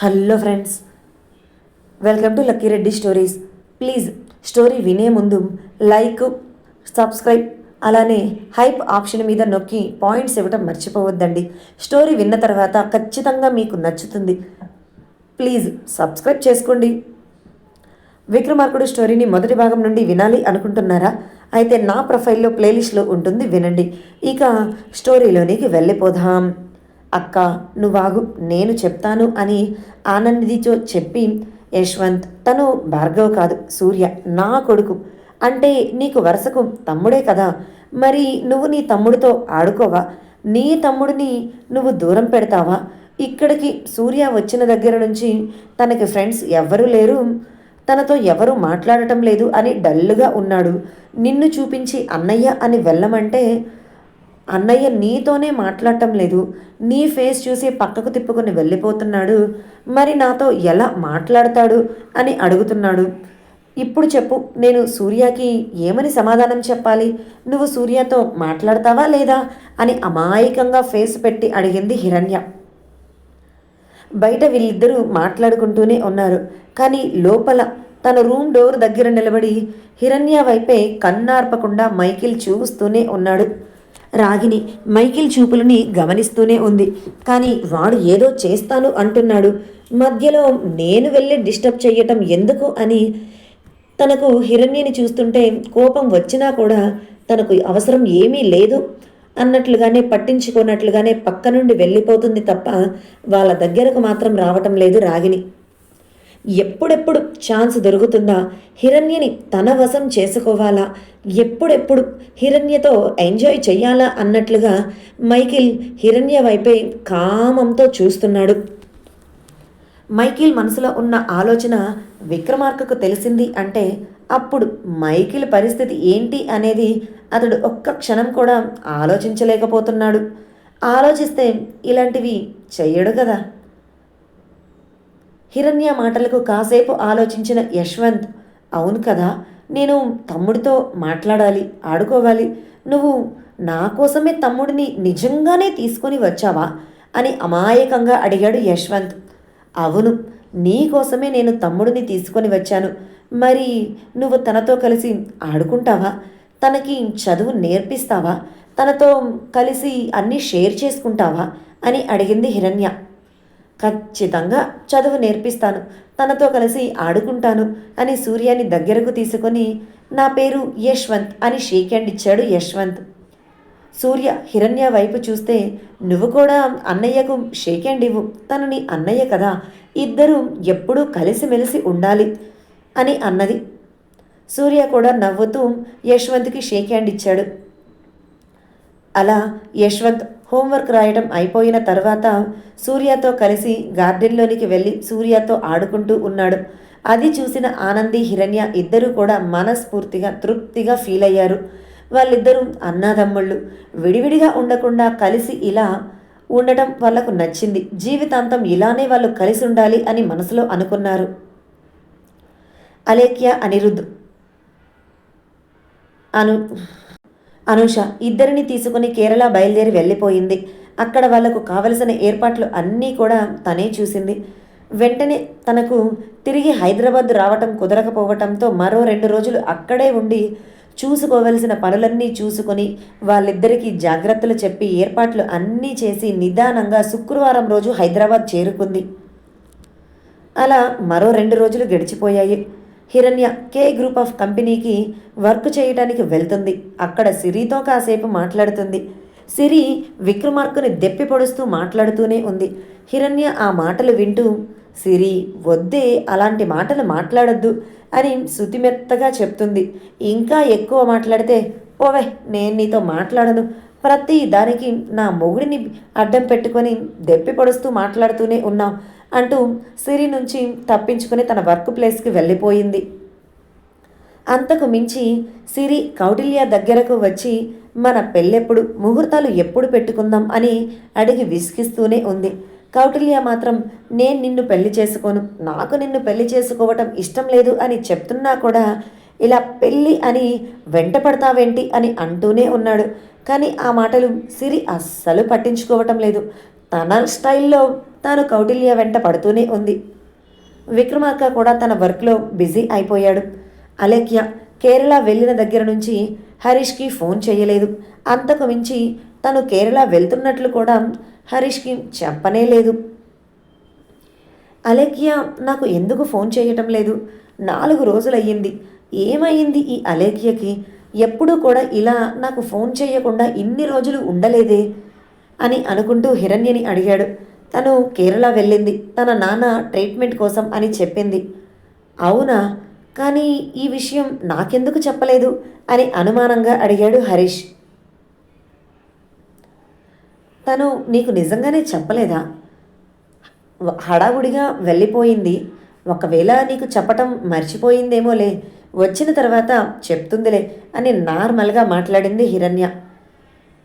Hello friends welcome to lucky Reddy stories. Please story వినే ముందు like subscribe అలానే hype option మీద నొక్కి పాయింట్స్ ఇవ్వటం మర్చిపోవద్దండి. స్టోరీ విన్న తర్వాత ఖచ్చితంగా మీకు నచ్చుతుంది. ప్లీజ్ సబ్స్క్రైబ్ చేసుకోండి. విక్రమార్కుడు స్టోరీని మొదటి భాగం నుండి వినాలి అనుకుంటున్నారా? అయితే నా ప్రొఫైల్లో ప్లేలిస్ట్లో ఉంటుంది వినండి. ఇక స్టోరీలోనికి వెళ్ళిపోదాం. అక్క నువ్వాగు నేను చెప్తాను అని ఆనందితో చెప్పి యశ్వంత్ తను భార్గవ్ కాదు సూర్య నా కొడుకు. అంటే నీకు వరుసకు తమ్ముడే కదా. మరి నువ్వు నీ తమ్ముడితో ఆడుకోవా? నీ తమ్ముడిని నువ్వు దూరం పెడతావా? ఇక్కడికి సూర్య వచ్చిన దగ్గర నుంచి తనకి ఫ్రెండ్స్ ఎవ్వరూ లేరు. తనతో ఎవరు మాట్లాడటం లేదు అని డల్లుగా ఉన్నాడు. నిన్ను చూపించి అన్నయ్య అని వెళ్ళమంటే అన్నయ్య నీతోనే మాట్లాడటం లేదు. నీ ఫేస్ చూసి పక్కకు తిప్పుకొని వెళ్ళిపోతున్నాడు. మరి నాతో ఎలా మాట్లాడతాడు అని అడుగుతున్నాడు. ఇప్పుడు చెప్పు నేను సూర్యకి ఏమని సమాధానం చెప్పాలి? నువ్వు సూర్యతో మాట్లాడతావా లేదా? అని అమాయకంగా ఫేస్ పెట్టి అడిగింది హిరణ్య. బయట వీళ్ళిద్దరూ మాట్లాడుకుంటూనే ఉన్నారు. కానీ లోపల తన రూమ్ డోర్ దగ్గర నిలబడి హిరణ్య వైపే కన్నార్పకుండా మైకిల్ చూస్తూనే ఉన్నాడు. రాగిని మైకిల్ చూపులని గమనిస్తూనే ఉంది. కానీ వాడు ఏదో చేస్తాను అంటున్నాడు. మధ్యలో నేను వెళ్ళి డిస్టర్బ్ చేయటం ఎందుకు అని తనకు హిరణ్యని చూస్తుంటే కోపం వచ్చినా కూడా తనకు అవసరం ఏమీ లేదు అన్నట్లుగానే పట్టించుకున్నట్లుగానే పక్క నుండి వెళ్ళిపోతుంది తప్ప వాళ్ళ దగ్గరకు మాత్రం రావటం లేదు రాగిని. ఎప్పుడెప్పుడు ఛాన్స్ దొరుకుతుందా? హిరణ్యని తన వశం చేసుకోవాలా? ఎప్పుడెప్పుడు హిరణ్యతో ఎంజాయ్ చెయ్యాలా అన్నట్లుగా మైకిల్ హిరణ్య వైపే కామంతో చూస్తున్నాడు. మైకిల్ మనసులో ఉన్న ఆలోచన విక్రమార్కకు తెలిసింది అంటే అప్పుడు మైకిల్ పరిస్థితి ఏంటి అనేది అతడు ఒక్క క్షణం కూడా ఆలోచించలేకపోతున్నాడు. ఆలోచిస్తే ఇలాంటివి చెయ్యడు కదా. హిరణ్య మాటలకు కాసేపు ఆలోచించిన యశ్వంత్ అవును కదా నేను తమ్ముడితో మాట్లాడాలి ఆడుకోవాలి. నువ్వు నా కోసమే తమ్ముడిని నిజంగానే తీసుకొని వచ్చావా? అని అమాయకంగా అడిగాడు యశ్వంత్. అవును నీ కోసమే నేను తమ్ముడిని తీసుకొని వచ్చాను. మరి నువ్వు తనతో కలిసి ఆడుకుంటావా? తనకి చదువు నేర్పిస్తావా? తనతో కలిసి అన్నీ షేర్ చేసుకుంటావా? అని అడిగింది హిరణ్య. ఖచ్చితంగా చదువు నేర్పిస్తాను. తనతో కలిసి ఆడుకుంటాను అని సూర్యాని దగ్గరకు తీసుకొని నా పేరు యశ్వంత్ అని షేక్ హ్యాండ్ ఇచ్చాడు యశ్వంత్. సూర్య హిరణ్య వైపు చూస్తే నువ్వు కూడా అన్నయ్యకు షేక్ హ్యాండ్ ఇవ్వు. తను నీ అన్నయ్య కదా ఇద్దరూ ఎప్పుడూ కలిసిమెలిసి ఉండాలి అని అన్నది. సూర్య కూడా నవ్వుతూ యశ్వంత్కి షేక్ హ్యాండ్ ఇచ్చాడు. అలా యశ్వంత్ హోంవర్క్ రాయడం అయిపోయిన తర్వాత సూర్యతో కలిసి గార్డెన్లోనికి వెళ్ళి సూర్యతో ఆడుకుంటూ ఉన్నాడు. అది చూసిన ఆనంది హిరణ్య ఇద్దరూ కూడా మనస్ఫూర్తిగా తృప్తిగా ఫీల్ అయ్యారు. వాళ్ళిద్దరూ అన్నాదమ్ముళ్ళు విడివిడిగా ఉండకుండా కలిసి ఇలా ఉండటం వాళ్ళకు నచ్చింది. జీవితాంతం ఇలానే వాళ్ళు కలిసి ఉండాలి అని మనసులో అనుకున్నారు. అలేఖ్య అనిరుద్ధ్ అను అనూష ఇద్దరిని తీసుకుని కేరళ బయలుదేరి వెళ్ళిపోయింది. అక్కడ వాళ్ళకు కావలసిన ఏర్పాట్లు అన్నీ కూడా తనే చూసింది. వెంటనే తనకు తిరిగి హైదరాబాద్ రావటం కుదరకపోవటంతో మరో రెండు రోజులు అక్కడే ఉండి చూసుకోవలసిన పనులన్నీ చూసుకొని వాళ్ళిద్దరికీ జాగ్రత్తలు చెప్పి ఏర్పాట్లు అన్నీ చేసి నిదానంగా శుక్రవారం రోజు హైదరాబాద్ చేరుకుంది. అలా మరో రెండు రోజులు గడిచిపోయాయి. హిరణ్య కే గ్రూప్ ఆఫ్ కంపెనీకి వర్క్ చేయడానికి వెళ్తుంది. అక్కడ సిరితో కాసేపు మాట్లాడుతుంది. సిరి విక్రమార్కుని దెప్పి పొడుస్తూ మాట్లాడుతూనే ఉంది. హిరణ్య ఆ మాటలు వింటూ సిరి వద్దే అలాంటి మాటలు మాట్లాడొద్దు అని శుతిమెత్తగా చెప్తుంది. ఇంకా ఎక్కువ మాట్లాడితే ఓవే నేను నీతో మాట్లాడను. ప్రతి దానికి నా మొగుడిని అడ్డం పెట్టుకొని దెప్పి పొడుస్తూ మాట్లాడుతూనే ఉన్నాం. అంటూ సిరి నుంచి తప్పించుకుని తన వర్క్ ప్లేస్కి వెళ్ళిపోయింది. అంతకు మించి సిరి కౌటిల్య దగ్గరకు వచ్చి మన పెళ్ళెప్పుడు ముహూర్తాలు ఎప్పుడు పెట్టుకుందాం? అని అడిగి విసిగిస్తూనే ఉంది. కౌటిల్య మాత్రం నేను నిన్ను పెళ్ళి చేసుకోను. నాకు నిన్ను పెళ్ళి చేసుకోవటం ఇష్టం లేదు అని చెప్తున్నా కూడా ఇలా పెళ్ళి అని వెంట పడతావేంటి అని అంటూనే ఉన్నాడు. కానీ ఆ మాటలు సిరి అస్సలు పట్టించుకోవటం లేదు. తన స్టైల్లో తాను కౌటిల్య వెంట పడుతూనే ఉంది. విక్రమార్క కూడా తన వర్క్లో బిజీ అయిపోయాడు. అలేఖ్య కేరళ వెళ్ళిన దగ్గర నుంచి హరీష్కి ఫోన్ చేయలేదు. అంతకు మించి తను కేరళ వెళ్తున్నట్లు కూడా హరీష్కి చెప్పనే లేదు. అలేఖ్య నాకు ఎందుకు ఫోన్ చేయటం లేదు? నాలుగు రోజులయ్యింది. ఏమైంది ఈ అలేఖ్యకి? ఎప్పుడూ కూడా ఇలా నాకు ఫోన్ చేయకుండా ఇన్ని రోజులు ఉండలేదే? అని అనుకుంటూ హిరణ్యని అడిగాడు. తను కేరళ వెళ్ళింది. తన నాన్న ట్రీట్మెంట్ కోసం అని చెప్పింది. అవునా? కానీ ఈ విషయం నాకెందుకు చెప్పలేదు? అని అనుమానంగా అడిగాడు హరీష్. తను నీకు నిజంగానే చెప్పలేదా? హడావుడిగా వెళ్ళిపోయింది. ఒకవేళ నీకు చెప్పటం మర్చిపోయిందేమోలే. వచ్చిన తర్వాత చెప్తుందిలే అని నార్మల్గా మాట్లాడింది హిరణ్య.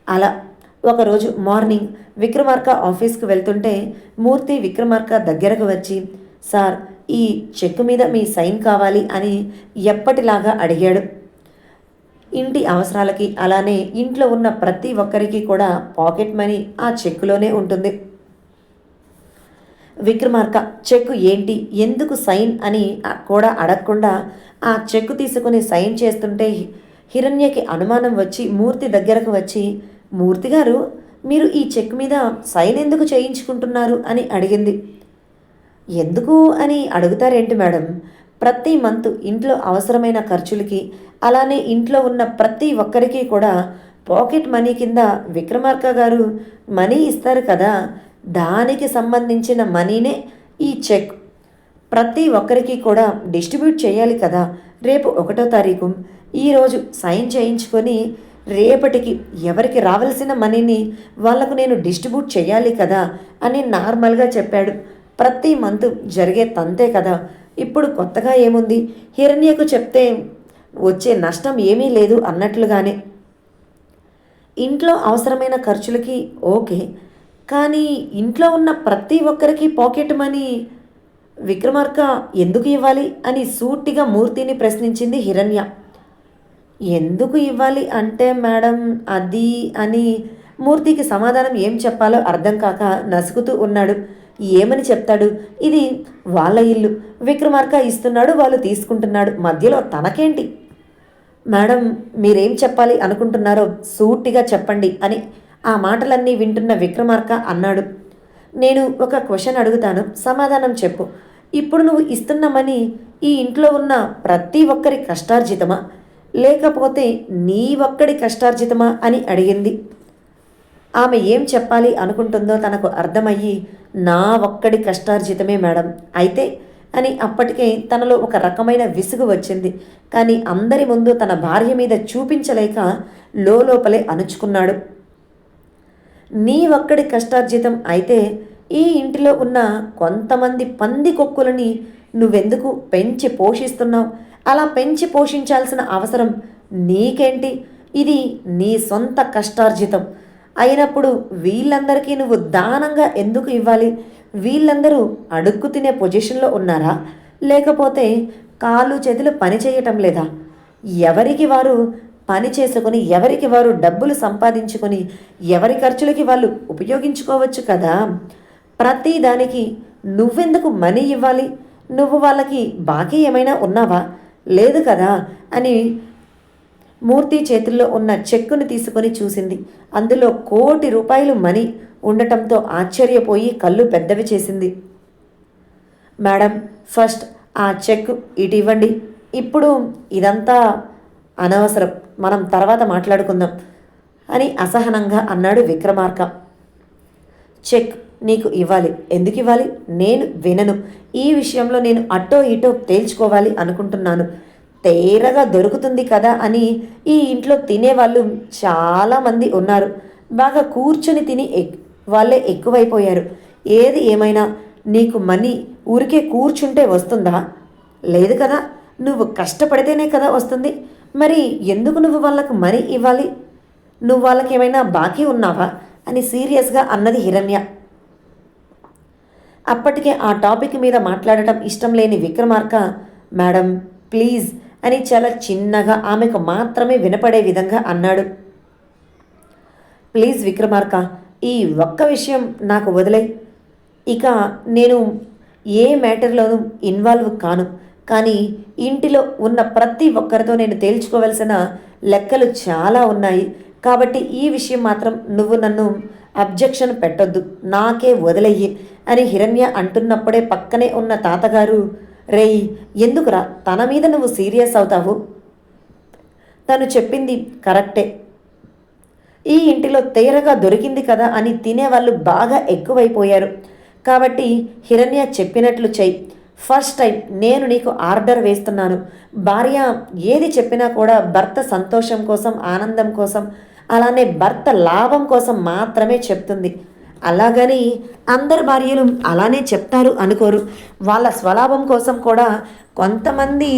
అలా ఒకరోజు మార్నింగ్ విక్రమార్క ఆఫీస్కి వెళ్తుంటే మూర్తి విక్రమార్క దగ్గరకు వచ్చి సార్ ఈ చెక్ మీద మీ సైన్ కావాలి అని ఎప్పటిలాగా అడిగాడు. ఇంటి అవసరాలకి అలానే ఇంట్లో ఉన్న ప్రతి ఒక్కరికి కూడా పాకెట్ మనీ ఆ చెక్కులోనే ఉంటుంది. విక్రమార్క చెక్కు ఏంటి? ఎందుకు సైన్ అని కూడా అడగకుండా ఆ చెక్కు తీసుకుని సైన్ చేస్తుంటే హిరణ్యకి అనుమానం వచ్చి మూర్తి దగ్గరకు వచ్చి మూర్తి గారు మీరు ఈ చెక్ మీద సైన్ ఎందుకు చేయించుకుంటున్నారు అని అడిగింది. ఎందుకు అని అడుగుతారేంటి మేడం? ప్రతి మంత్ ఇంట్లో అవసరమైన ఖర్చులకి అలానే ఇంట్లో ఉన్న ప్రతి ఒక్కరికి కూడా పాకెట్ మనీ కింద విక్రమార్క గారు మనీ ఇస్తారు కదా దానికి సంబంధించిన మనీనే ఈ చెక్. ప్రతి ఒక్కరికి కూడా డిస్ట్రిబ్యూట్ చేయాలి కదా రేపు ఒకటో తారీఖు. ఈరోజు సైన్ చేయించుకొని రేపటికి ఎవరికి రావాల్సిన మనీని వాళ్ళకు నేను డిస్ట్రిబ్యూట్ చేయాలి కదా అని నార్మల్గా చెప్పాడు. ప్రతి మంత్ జరిగే తంతే కదా. ఇప్పుడు కొత్తగా ఏముంది? హిరణ్యకు చెప్తే వచ్చే నష్టం ఏమీ లేదు అన్నట్లుగానే. ఇంట్లో అవసరమైన ఖర్చులకి ఓకే. కానీ ఇంట్లో ఉన్న ప్రతి ఒక్కరికి పాకెట్ మనీ విక్రమార్క ఎందుకు ఇవ్వాలి అని సూటిగా మూర్తిని ప్రశ్నించింది హిరణ్య. ఎందుకు ఇవ్వాలి అంటే మేడం అది అని మూర్తికి సమాధానం ఏం చెప్పాలో అర్థం కాక నసుకుతూ ఉన్నాడు. ఏమని చెప్తాడు? ఇది వాళ్ళ ఇల్లు. విక్రమార్క ఇస్తున్నాడు వాళ్ళు తీసుకుంటున్నాడు. మధ్యలో తనకేంటి? మేడం మీరేం చెప్పాలి అనుకుంటున్నారో సూటిగా చెప్పండి అని ఆ మాటలన్నీ వింటున్న విక్రమార్క అన్నాడు. నేను ఒక క్వశ్చన్ అడుగుతాను సమాధానం చెప్పు. ఇప్పుడు నువ్వు ఇస్తున్న మనీ ఈ ఇంట్లో ఉన్న ప్రతి ఒక్కరి కష్టార్జితమా? లేకపోతే నీ ఒక్కడి కష్టార్జితమా అని అడిగింది. ఆమె ఏం చెప్పాలి అనుకుంటుందో తనకు అర్థమయ్యి నా ఒక్కడి కష్టార్జితమే మేడం. అయితే అని అప్పటికే తనలో ఒక రకమైన విసుగు వచ్చింది. కానీ అందరి ముందు తన భార్య మీద చూపించలేక లోపలే అణుచుకున్నాడు. నీ ఒక్కడి కష్టార్జితం అయితే ఈ ఇంటిలో ఉన్న కొంతమంది పంది కొక్కులని నువ్వెందుకు పెంచి పోషిస్తున్నావు? అలా పెంచి పోషించాల్సిన అవసరం నీకేంటి? ఇది నీ సొంత కష్టార్జితం. అయినప్పుడు వీళ్ళందరికీ నువ్వు దానంగా ఎందుకు ఇవ్వాలి? వీళ్ళందరూ అడుక్కు తినే పొజిషన్లో ఉన్నారా? లేకపోతే కాళ్ళు చేతులు పని చేయటం లేదా? ఎవరికి వారు పని చేసుకొని ఎవరికి వారు డబ్బులు సంపాదించుకొని ఎవరి ఖర్చులకి వాళ్ళు ఉపయోగించుకోవచ్చు కదా? ప్రతి దానికి నువ్వెందుకు మనీ ఇవ్వాలి? నువ్వు వాళ్ళకి బాకీ ఏమైనా ఉన్నావా? లేదు కదా? అని మూర్తి చేతుల్లో ఉన్న చెక్కును తీసుకొని చూసింది. అందులో కోటి రూపాయలు మనీ ఉండటంతో ఆశ్చర్యపోయి కళ్ళు పెద్దవి చేసింది. మేడం ఫస్ట్ ఆ చెక్ ఇటు ఇవ్వండి. ఇప్పుడు ఇదంతా అనవసరం. మనం తర్వాత మాట్లాడుకుందాం అని అసహనంగా అన్నాడు విక్రమార్క. చెక్ నీకు ఇవ్వాలి. ఎందుకు ఇవ్వాలి? నేను వినను. ఈ విషయంలో నేను అటో ఇటో తేల్చుకోవాలి అనుకుంటున్నాను. తేరగా దొరుకుతుంది కదా అని ఈ ఇంట్లో తినేవాళ్ళు చాలామంది ఉన్నారు. బాగా కూర్చొని తిని వాళ్ళే ఎక్కువైపోయారు. ఏది ఏమైనా నీకు మనీ ఊరికే కూర్చుంటే వస్తుందా? లేదు కదా. నువ్వు కష్టపడితేనే కదా వస్తుంది. మరి ఎందుకు నువ్వు వాళ్ళకు మనీ ఇవ్వాలి? నువ్వు వాళ్ళకి ఏమైనా బాకీ ఉన్నావా? అని సీరియస్గా అన్నది హిరణ్య. అప్పటికే ఆ టాపిక్ మీద మాట్లాడటం ఇష్టం లేని విక్రమార్క మేడం ప్లీజ్ అని చాలా చిన్నగా ఆమెకు మాత్రమే వినపడే విధంగా అన్నాడు. ప్లీజ్ విక్రమార్క ఈ ఒక్క విషయం నాకు వదిలే ఇక నేను ఏ మ్యాటర్లోనూ ఇన్వాల్వ్ కాను. కానీ ఇంటిలో ఉన్న ప్రతి ఒక్కరితో నేను తేల్చుకోవలసిన లెక్కలు చాలా ఉన్నాయి. కాబట్టి ఈ విషయం మాత్రం నువ్వు నన్ను అబ్జెక్షన్ పెట్టొద్దు నాకే వదిలయ్యి అని హిరణ్య అంటున్నప్పుడే పక్కనే ఉన్న తాతగారు రేయ్ ఎందుకురా తన మీద నువ్వు సీరియస్ అవుతావు? తను చెప్పింది కరెక్టే. ఈ ఇంటిలో తేరగా దొరికింది కదా అని తినేవాళ్ళు బాగా ఎక్కువైపోయారు. కాబట్టి హిరణ్య చెప్పినట్లు చెయ్యి. ఫస్ట్ టైం నేను నీకు ఆర్డర్ వేస్తున్నాను. భార్య ఏది చెప్పినా కూడా భర్త సంతోషం కోసం ఆనందం కోసం అలానే భర్త లాభం కోసం మాత్రమే చెప్తుంది. అలాగని అందరు భార్యలు అలానే చెప్తారు అనుకోరు. వాళ్ళ స్వలాభం కోసం కూడా కొంతమంది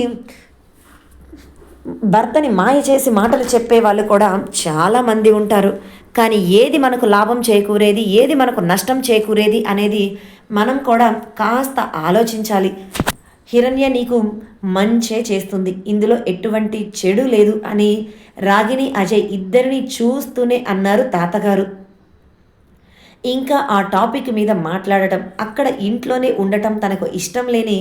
భర్తని మాయ చేసి మాటలు చెప్పే వాళ్ళు కూడా చాలామంది ఉంటారు. కానీ ఏది మనకు లాభం చేకూరేది ఏది మనకు నష్టం చేకూరేది అనేది మనం కూడా కాస్త ఆలోచించాలి. హిరణ్య నీకు మంచే చేస్తుంది. ఇందులో ఎటువంటి చెడు లేదు అని రాగిని అజయ్ ఇద్దరిని చూస్తూనే అన్నారు తాతగారు. ఇంకా ఆ టాపిక్ మీద మాట్లాడటం అక్కడ ఇంట్లోనే ఉండటం తనకు ఇష్టం లేని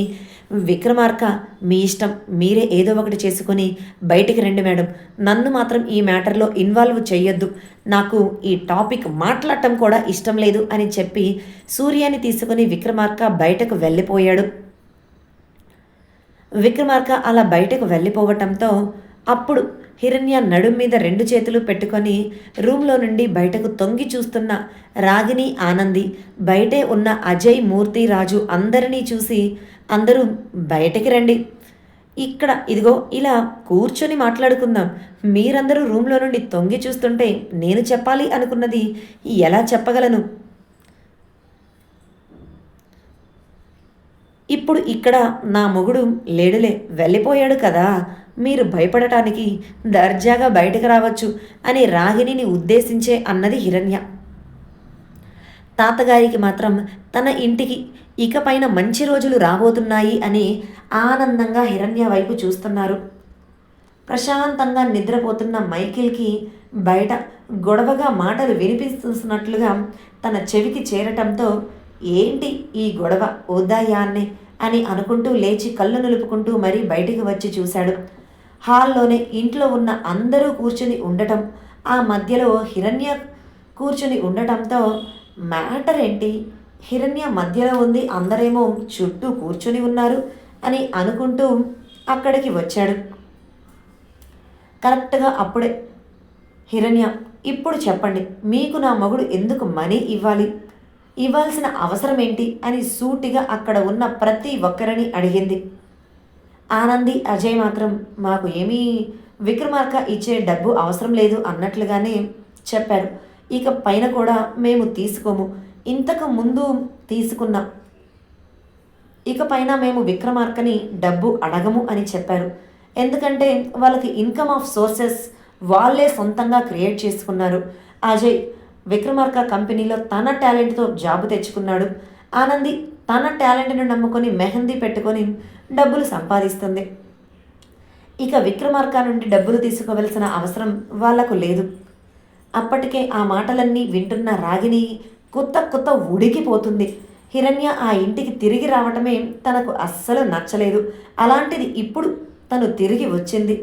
విక్రమార్క మీ ఇష్టం మీరే ఏదో ఒకటి చేసుకొని బయటికి రండి మేడం. నన్ను మాత్రం ఈ మ్యాటర్లో ఇన్వాల్వ్ చేయొద్దు నాకు ఈ టాపిక్ మాట్లాడటం కూడా ఇష్టం లేదు అని చెప్పి సూర్యాన్ని తీసుకుని విక్రమార్క బయటకు వెళ్ళిపోయాడు. విక్రమార్క అలా బయటకు వెళ్ళిపోవటంతో అప్పుడు హిరణ్య నడుం మీద రెండు చేతులు పెట్టుకొని రూమ్లో నుండి బయటకు తొంగి చూస్తున్న రాగిని ఆనంది బయటే ఉన్న అజయ్ మూర్తి రాజు అందరినీ చూసి అందరూ బయటకి రండి. ఇక్కడ ఇదిగో ఇలా కూర్చొని మాట్లాడుకుందాం. మీరందరూ రూమ్లో నుండి తొంగి చూస్తుంటే నేను చెప్పాలి అనుకున్నది ఎలా చెప్పగలను? ఇప్పుడు ఇక్కడ నా మొగుడు లేడులే వెళ్ళిపోయాడు కదా. మీరు భయపడటానికి దర్జాగా బయటకు రావచ్చు అని రాగిణిని ఉద్దేశించే అన్నది హిరణ్య. తాతగారికి మాత్రం తన ఇంటికి ఇకపైన మంచి రోజులు రాబోతున్నాయి అని ఆనందంగా హిరణ్య వైపు చూస్తున్నారు. ప్రశాంతంగా నిద్రపోతున్న మైకిల్కి బయట గొడవగా మాటలు వినిపిస్తున్నట్లుగా తన చెవికి చేరటంతో ఏంటి ఈ గొడవ? ఉదయాన్నే అని అనుకుంటూ లేచి కళ్ళు నిలుపుకుంటూ మరీ బయటికి వచ్చి చూశాడు. హాల్లోనే ఇంట్లో ఉన్న అందరూ కూర్చుని ఉండటం ఆ మధ్యలో హిరణ్య కూర్చుని ఉండటంతో మ్యాటర్ ఏంటి? హిరణ్య మధ్యలో ఉంది అందరేమో చుట్టూ కూర్చుని ఉన్నారు అని అనుకుంటూ అక్కడికి వచ్చాడు. కరెక్ట్గా అప్పుడే హిరణ్య ఇప్పుడు చెప్పండి మీకు నా మగుడు ఎందుకు మనీ ఇవ్వాలి? ఇవ్వాల్సిన అవసరం ఏంటి అని సూటిగా అక్కడ ఉన్న ప్రతి ఒక్కరిని అడిగింది. ఆనంది అజయ్ మాత్రం మాకు ఏమీ విక్రమార్క ఇచ్చే డబ్బు అవసరం లేదు అన్నట్లుగానే చెప్పారు. ఇక పైన కూడా మేము తీసుకోము. ఇంతకు ముందు తీసుకున్నాం ఇక పైన మేము విక్రమార్కని డబ్బు అడగము అని చెప్పారు. ఎందుకంటే వాళ్ళకి ఇన్కమ్ ఆఫ్ సోర్సెస్ వాళ్ళే సొంతంగా క్రియేట్ చేసుకున్నారు. అజయ్ విక్రమార్క కంపెనీలో తన టాలెంట్తో జాబ్ తెచ్చుకున్నాడు. ఆనంది తన టాలెంట్ను నమ్ముకొని మెహందీ పెట్టుకొని డబ్బులు సంపాదిస్తుంది. ఇక విక్రమార్క నుండి డబ్బులు తీసుకోవలసిన అవసరం వాళ్ళకు లేదు. అప్పటికే ఆ మాటలన్నీ వింటున్న రాగిని కొత్త కొత్త ఉడికిపోతుంది. హిరణ్య ఆ ఇంటికి తిరిగి రావటమే తనకు అస్సలు నచ్చలేదు. అలాంటిది ఇప్పుడు తను తిరిగి వచ్చింది.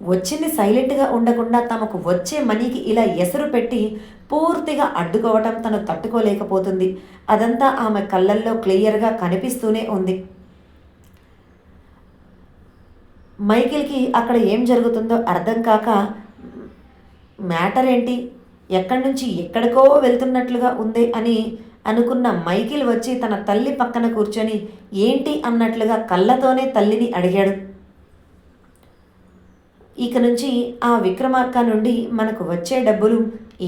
వచ్చింది సైలెంట్గా ఉండకుండా తమకు వచ్చే మనీకి ఇలా ఎసరు పెట్టి పూర్తిగా అడ్డుకోవటం తను తట్టుకోలేకపోతుంది. అదంతా ఆమె కళ్ళల్లో క్లియర్గా కనిపిస్తూనే ఉంది. మైకిల్కి అక్కడ ఏం జరుగుతుందో అర్థం కాక మ్యాటర్ ఏంటి ఎక్కడి నుంచి ఎక్కడికో వెళ్తున్నట్లుగా ఉంది అని అనుకున్న మైకిల్ వచ్చి తన తల్లి పక్కన కూర్చొని ఏంటి అన్నట్లుగా కళ్ళతోనే తల్లిని అడిగాడు. ఇక నుంచి ఆ విక్రమార్క నుండి మనకు వచ్చే డబ్బులు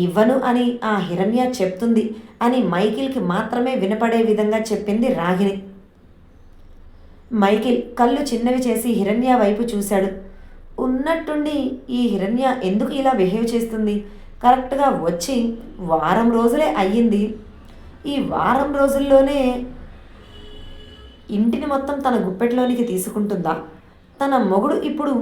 ఇవ్వను అని ఆ హిరణ్య చెప్తుంది అని మైకిల్కి మాత్రమే వినపడే విధంగా చెప్పింది రాగిని మైకిల్ కళ్ళు చిన్నవి చేసి హిరణ్య వైపు చూశాడు. ఉన్నట్టుండి ఈ హిరణ్య ఎందుకు ఇలా బిహేవ్ చేస్తుంది? కరెక్ట్గా వచ్చి వారం రోజులే అయ్యింది. ఈ వారం రోజుల్లోనే ఇంటిని మొత్తం తన గుప్పెట్లోనికి తీసుకుంటుందా? తన మొగుడు ఇప్పుడు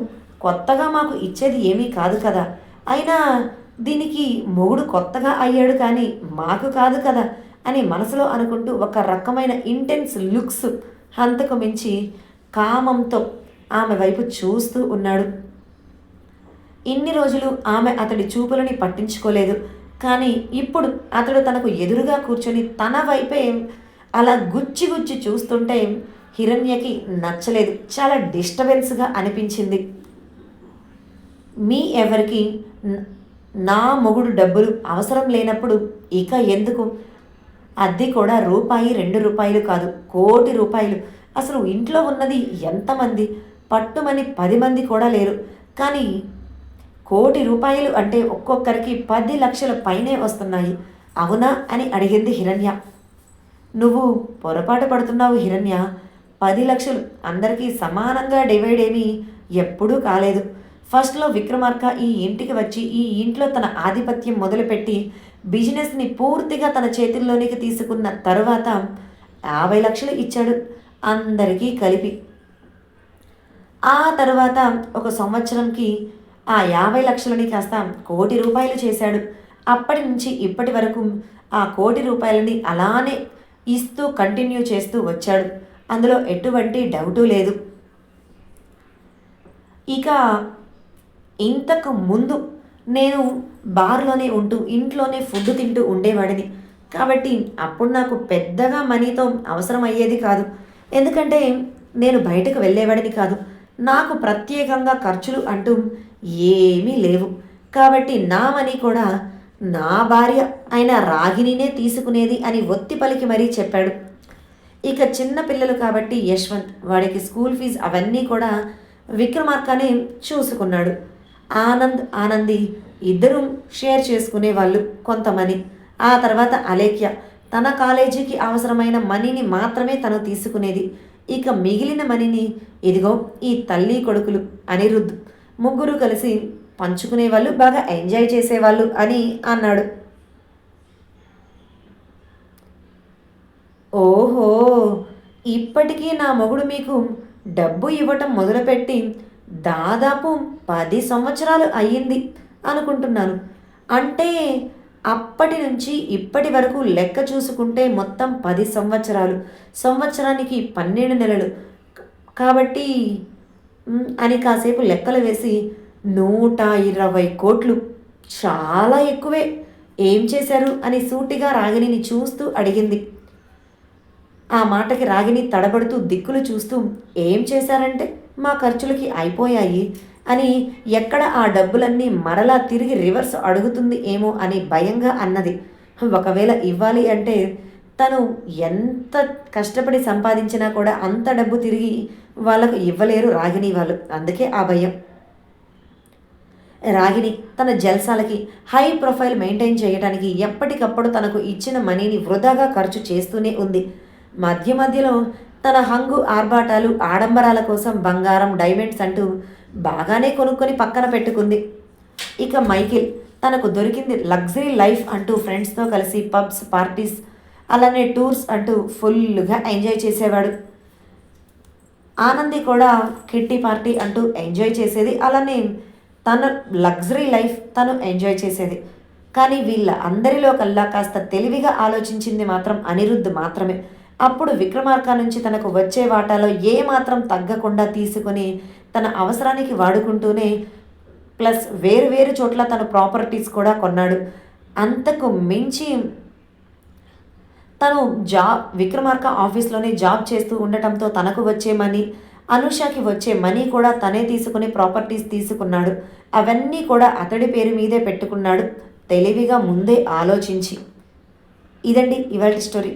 కొత్తగా మాకు ఇచ్చేది ఏమీ కాదు కదా. అయినా దీనికి మొగుడు కొత్తగా అయ్యాడు కానీ మాకు కాదు కదా అని మనసులో అనుకుంటూ ఒక రకమైన ఇంటెన్స్ లుక్స్ అంతకు మించి కామంతో ఆమె వైపు చూస్తూ ఉన్నాడు. ఇన్ని రోజులు ఆమె అతడి చూపులని పట్టించుకోలేదు. కానీ ఇప్పుడు అతడు తనకు ఎదురుగా కూర్చొని తన వైపే అలా గుచ్చి గుచ్చి చూస్తుంటే హిరణ్యకి నచ్చలేదు. చాలా డిస్టర్బెన్స్గా అనిపించింది. మీ ఎవరికి నా మొగుడు డబ్బులు అవసరం లేనప్పుడు ఇక ఎందుకు? అద్దె కూడా రూపాయి రెండు రూపాయలు కాదు కోటి రూపాయలు. అసలు ఇంట్లో ఉన్నది ఎంతమంది? పట్టుమని పది మంది కూడా లేరు. కానీ కోటి రూపాయలు అంటే ఒక్కొక్కరికి పది లక్షల పైనే వస్తున్నాయి. అవునా అని అడిగింది హిరణ్య. నువ్వు పొరపాటు పడుతున్నావు హిరణ్య. పది లక్షలు అందరికీ సమానంగా డివైడ్ ఏమీ ఎప్పుడూ కాలేదు. ఫస్ట్లో విక్రమార్క ఈ ఇంటికి వచ్చి ఈ ఇంట్లో తన ఆధిపత్యం మొదలుపెట్టి బిజినెస్ని పూర్తిగా తన చేతుల్లోనికి తీసుకున్న తరువాత యాభై లక్షలు ఇచ్చాడు అందరికీ కలిపి. ఆ తర్వాత ఒక సంవత్సరంకి ఆ యాభై లక్షలని కాస్త కోటి రూపాయలు చేశాడు. అప్పటి నుంచి ఇప్పటి వరకు ఆ కోటి రూపాయలని అలానే ఇస్తూ కంటిన్యూ చేస్తూ వచ్చాడు. అందులో ఎటువంటి డౌటు లేదు. ఇక ఇంతకు ముందు నేను బార్లోనే ఉంటూ ఇంట్లోనే ఫుడ్ తింటూ ఉండేవాడిని. కాబట్టి అప్పుడు నాకు పెద్దగా మనీతో అవసరం అయ్యేది కాదు. ఎందుకంటే నేను బయటకు వెళ్ళేవాడిని కాదు. నాకు ప్రత్యేకంగా ఖర్చులు అంటూ ఏమీ లేవు. కాబట్టి నా మనీ కూడా నా భార్య అయిన రాగినినే తీసుకునేది అని ఒత్తి పలికి మరీ చెప్పాడు. ఇక చిన్న పిల్లలు కాబట్టి యశ్వంత్ వాడికి స్కూల్ ఫీజు అవన్నీ కూడా విక్రమార్కనే చూసుకున్నాడు. ఆనంద్ ఆనంది ఇద్దరు షేర్ చేసుకునే వాళ్ళు కొంతమని ఆ తర్వాత అలేఖ్య తన కాలేజీకి అవసరమైన మనీని మాత్రమే తను తీసుకునేది. ఇక మిగిలిన మనీని ఇదిగో ఈ తల్లి కొడుకులు అనిరుద్ధ్ ముగ్గురు కలిసి పంచుకునే వాళ్ళు బాగా ఎంజాయ్ చేసేవాళ్ళు అని అన్నాడు. ఓహో! ఇప్పటికీ నా మొగుడు మీకు డబ్బు ఇవ్వటం మొదలుపెట్టి దాదాపు పది సంవత్సరాలు అయ్యింది అనుకుంటున్నాను. అంటే అప్పటి నుంచి ఇప్పటి వరకు లెక్క చూసుకుంటే మొత్తం పది సంవత్సరాలు. సంవత్సరానికి పన్నెండు నెలలు. కాబట్టి అని కాసేపు లెక్కలు వేసి నూట ఇరవై కోట్లు. చాలా ఎక్కువే. ఏం చేశారు అని సూటిగా రాగిణిని చూస్తూ అడిగింది. ఆ మాటకి రాగిని తడబడుతూ దిక్కులు చూస్తూ ఏం చేశారంటే మా ఖర్చులకి అయిపోయాయి అని ఎక్కడ ఆ డబ్బులన్నీ మరలా తిరిగి రివర్స్ అడుగుతుంది ఏమో అని భయంగా అన్నది. ఒకవేళ ఇవ్వాలి అంటే తను ఎంత కష్టపడి సంపాదించినా కూడా అంత డబ్బు తిరిగి వాళ్ళకు ఇవ్వలేరు రాగిని వాళ్ళు. అందుకే ఆ భయం. రాగిని తన జల్సాలకి హై ప్రొఫైల్ మెయింటైన్ చేయడానికి ఎప్పటికప్పుడు తనకు ఇచ్చిన మనీని వృధాగా ఖర్చు చేస్తూనే ఉంది. మధ్య మధ్యలో తన హంగు ఆర్భాటాలు ఆడంబరాల కోసం బంగారం డైమండ్స్ అంటూ బాగానే కొనుక్కొని పక్కన పెట్టుకుంది. ఇక మైకిల్ తనకు దొరికింది లగ్జరీ లైఫ్ అంటూ ఫ్రెండ్స్తో కలిసి పబ్స్ పార్టీస్ అలానే టూర్స్ అంటూ ఫుల్గా ఎంజాయ్ చేసేవాడు. ఆనంది కూడా కిట్టి పార్టీ అంటూ ఎంజాయ్ చేసేది అలానే తన లగ్జరీ లైఫ్ తను ఎంజాయ్ చేసేది. కానీ వీళ్ళ అందరిలో కల్లా కాస్త తెలివిగా ఆలోచించింది మాత్రం అనిరుద్ధ్ మాత్రమే. అప్పుడు విక్రమార్క నుంచి తనకు వచ్చే వాటాలో ఏ మాత్రం తగ్గకుండా తీసుకొని తన అవసరానికి వాడుకుంటూనే ప్లస్ వేరు వేరు చోట్ల తన ప్రాపర్టీస్ కూడా కొన్నాడు. అంతకు మించి తను జాబ్ విక్రమార్క ఆఫీస్లోనే జాబ్ చేస్తూ ఉండటంతో తనకు వచ్చే మనీ అనుషకి వచ్చే మనీ కూడా తనే తీసుకుని ప్రాపర్టీస్ తీసుకున్నాడు. అవన్నీ కూడా అతడి పేరు మీదే పెట్టుకున్నాడు. తెలివిగా ముందే ఆలోచించి. ఇదండి ఇవాళ స్టోరీ.